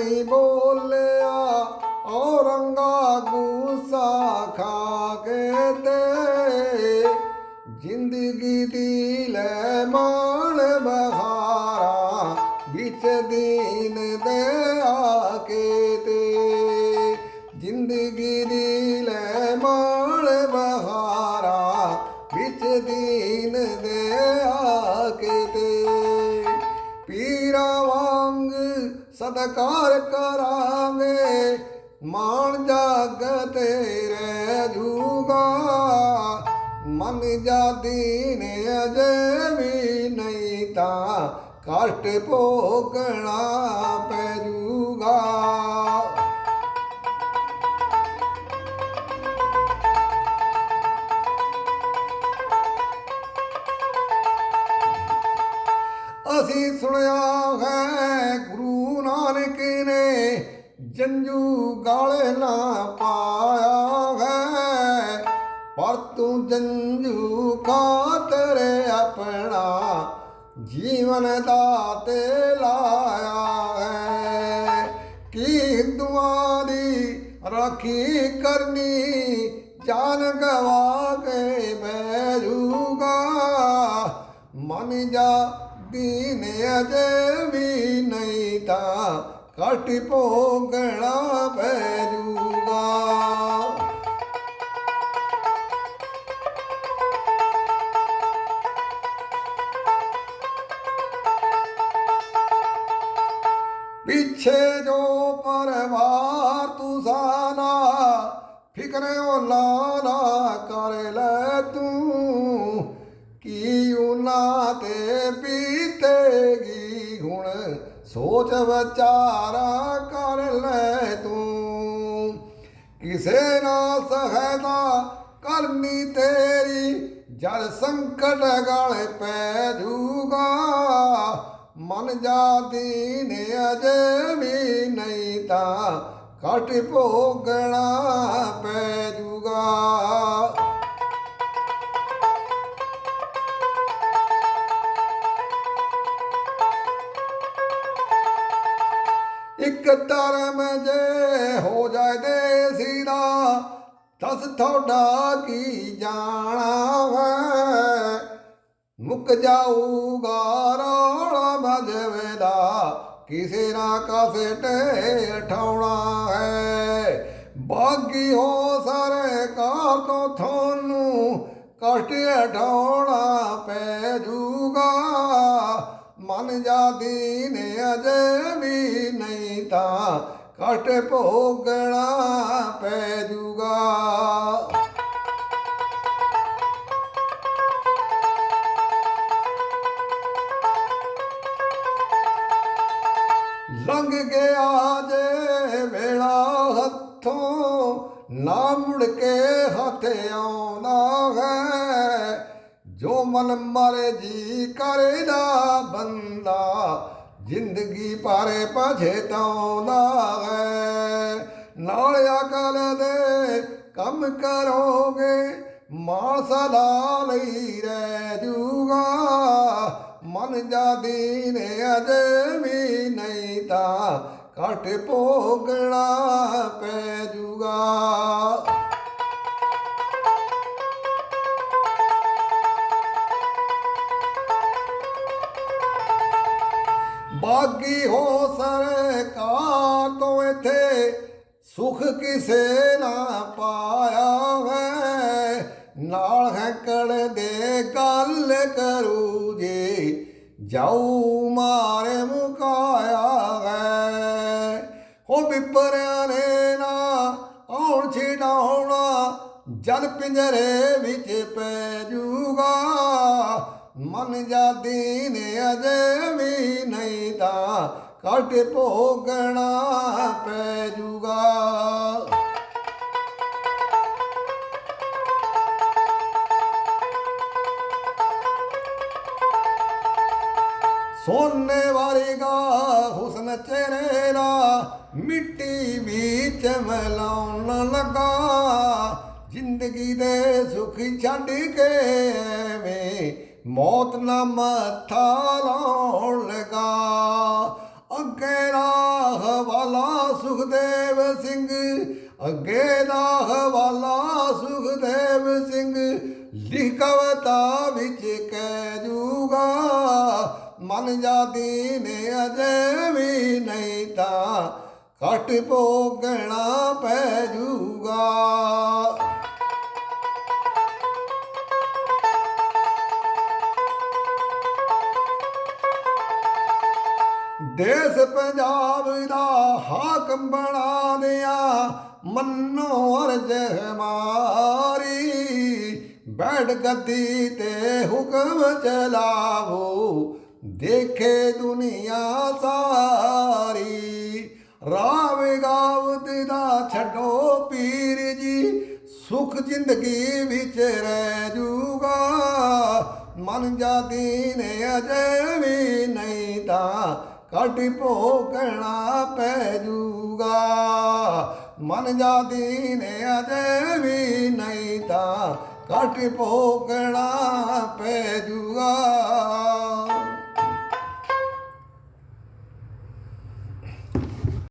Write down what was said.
ਨਹੀਂ ਬੋਲਿਆ ਔਰੰਗਾ ਗੁੱਸਾ ਖਾ ਕੇ ਤੇ ਜ਼ਿੰਦਗੀ ਦੀ ਲੈ ਮਾਣ ਬਹਾਰਾ ਵਿੱਚ ਦੀ ਸਦਕਾਰ ਕਰਾਂਗੇ, ਮਾਣ ਜਗ ਤੇਰੇ ਜੂਗਾ। ਮਨ ਜਾਦੀ ਨੇ ਅਜੇ ਵੀ ਨਹੀਂ ਤਾਂ ਕਸ਼ਟ ਭੋਗਣਾ ਪੈ ਜੂਗਾ। ਅਸੀਂ ਸੁਣਿਆ ਤੂੰ ਗਾਲੇ ਨਾ ਪਾਇਆ ਹੈ। ਪਰ ਤੂੰ ਜੰਜੂ ਖਾਤਰ ਆਪਣਾ ਜੀਵਨ ਦਾ ਤੇ ਲਾਇਆ ਹੈ। ਕੀ ਹਿੰਦੂਆਂ ਦੀ ਰਾਖੀ ਕਰਨੀ ਜਾਨ ਗਵਾ ਕੇ ਬੈਜੂਗਾ ਮਨ ਜਾ ਦੀਨ ਅਜੇ ਵੀ ਨਹੀਂ ਤਾਂ ਕਟ ਭੋਗਣਾ ਪੈ ਜੂਗਾ। ਪਿੱਛੇ ਜੋ ਪਰਵਾਰ ਤੂੰ ਸਾਨਾ ਫਿਕਰ ਉਹ ਨਾ ਕਰ ਲੈ ਤੂੰ। ਕੀ ਉਹਨਾਂ ਤੇ ਵੀ ਸੋਚ ਵਿਚਾਰਾ ਕਰ ਲੈ ਤੂੰ। ਕਿਸੇ ਨਾਲ ਸਹਾਇਤਾ ਕਰਨੀ ਤੇਰੀ ਜਦ ਸੰਕਟ ਗਾਲੇ ਪੈ ਜੂਗਾ। ਮਨ ਜਾਦੀ ਨੇ ਅਜੇ ਵੀ ਨਹੀਂ ਤਾਂ ਕਟ ਭੋਗਣਾ ਪੈ ਜੂਗਾ। ਇੱਕ ਧਰਮ ਜੇ ਹੋ ਜਾਏ ਦੇਸੀ ਦਾ ਤਸ ਤੁਹਾਡਾ ਕੀ ਜਾਣਾ ਹੈ ਮੁੱਕ ਜਾਊਗਾ ਰੌਲਾ ਮਜਵੇ ਦਾ, ਕਿਸੇ ਨਾ ਕਾਸੇ ਟੇ ਹੈ। ਬਾਗੀ ਹੋ ਸਾਰੇ ਸਰਕਾਰ ਤੋਂ ਤੁਹਾਨੂੰ ਕਸ਼ਟ ਹਟਾਉਣਾ ਪੈ ਜੂਗਾ। ਮਨ ਜਾਦੀ ਨੇ ਅਜੇ ਵੀ ਨਹੀਂ ਤਾਂ ਕਸ਼ਟ ਭੋਗਣਾ ਪੈ ਜੂਗਾ। ਲੰਘ ਗਿਆ ਜੇ ਵੇਲਾ ਹੱਥੋਂ ਨਾ ਮੁੜ ਕੇ ਹੱਥ ਆਉਂਦਾ ਹੈ। ਜੋ ਮਨ ਮਰੇ ਜੀ ਕਰਦਾ ਬੰਦਾ, ਜ਼ਿੰਦਗੀ ਪਾਰੇ ਪਛਤਾਉਂਦਾ ਹੈ ਨਾਲ ਅਕਲ ਦੇ ਕੰਮ ਕਰੋਗੇ ਮਾਲ ਸਦਾ ਲਈ ਰਹਿ ਜੂਗਾ। ਮਨ ਜਾਦੀ ਨੇ ਅਜੇ ਵੀ ਨਹੀਂ ਤਾਂ ਕਟ ਭੋਗਣਾ ਪੈ ਜੂਗਾ। ਬਾਗੀ ਹੋ ਸਰਕਾਰ ਤੋਂ ਇਥੇ ਸੁਖ ਕਿਸੇ ਨਾ ਪਾਇਆ ਹੈ ਨਾਲ ਹੈਕੜ ਦੇ ਗੱਲ ਕਰੂ ਜੇ ਜਾਉ ਮਾਰੇ ਮੁਕਾਇਆ ਵੈ ਹੋ ਬਿਪਰਿਆਂ ਨੇ ਨਾ ਆਉਣ ਛਡਾਉਣਾ, ਜਲ ਪਿੰਜਰੇ ਵਿੱਚ ਪੈ ਜੂਗਾ। ਮਨ ਜਾਦੀ ਨੇ ਅਜੇ ਵੀ ਨਹੀਂ ਤਾਂ ਕਟ ਭੋਗਣਾ ਪੈ ਜੂਗਾ। ਸੋਨੇ ਵਾਲੀਗਾ ਹੁਸਨ ਚਿਹਰੇ ਦਾ ਮਿੱਟੀ ਵਿੱਚ ਮਲਾਉਣ ਲੱਗਾ। ਜ਼ਿੰਦਗੀ ਦੇ ਸੁਖ ਛੱਡ ਕੇ ਐਵੇਂ ਮੌਤ ਨਾ ਮੱਥਾ ਲਾਉਣ ਲਗਾ। ਅੱਗੇ ਰਾਹ ਵਾਲਾ ਸੁਖਦੇਵ ਸਿੰਘ, ਅੱਗੇ ਦਾ ਹਵਾਲਾ ਸੁਖਦੇਵ ਸਿੰਘ, ਲਿਖ ਕਵਤਾ ਵਿੱਚ ਕਹਿ ਜੂਗਾ, ਮਨ ਜਾਦੀ ਨੇ ਅਜੇ ਵੀ ਨਹੀਂ ਤਾਂ ਘਟ ਭੋਗਣਾ ਪੈ ਜੂਗਾ। ਦੇਸ ਪੰਜਾਬ ਦਾ ਹਾਕਮ ਬਣਾ ਦਿਆ ਮੰਨੋ ਅਰਜ ਮਾਰੀ। ਬੈਠ ਗੱਦੀ ਤੇ ਹੁਕਮ ਚਲਾਵੋ, ਦੇਖੇ ਦੁਨੀਆ ਸਾਰੀ। ਰਾਵ ਗਾਵਤ ਦਾ ਛੱਡੋ ਪੀਰ ਜੀ, ਸੁਖ ਜ਼ਿੰਦਗੀ ਵਿੱਚ ਰਹਿ ਜੂਗਾ। ਮਨ ਜਾਦੀ ਨੇ ਅਜੇ ਵੀ ਨਹੀਂ ਤਾਂ ਕੱਟ ਭੋਕਣਾ ਪੈ ਜੂਗਾ। ਮਨ ਜਾਦੀ ਨੇ ਅਜੇ ਵੀ ਨਹੀਂ ਤਾਂ ਕੱਟ ਭੋਕਣਾ ਪੈ ਜੂਗਾ।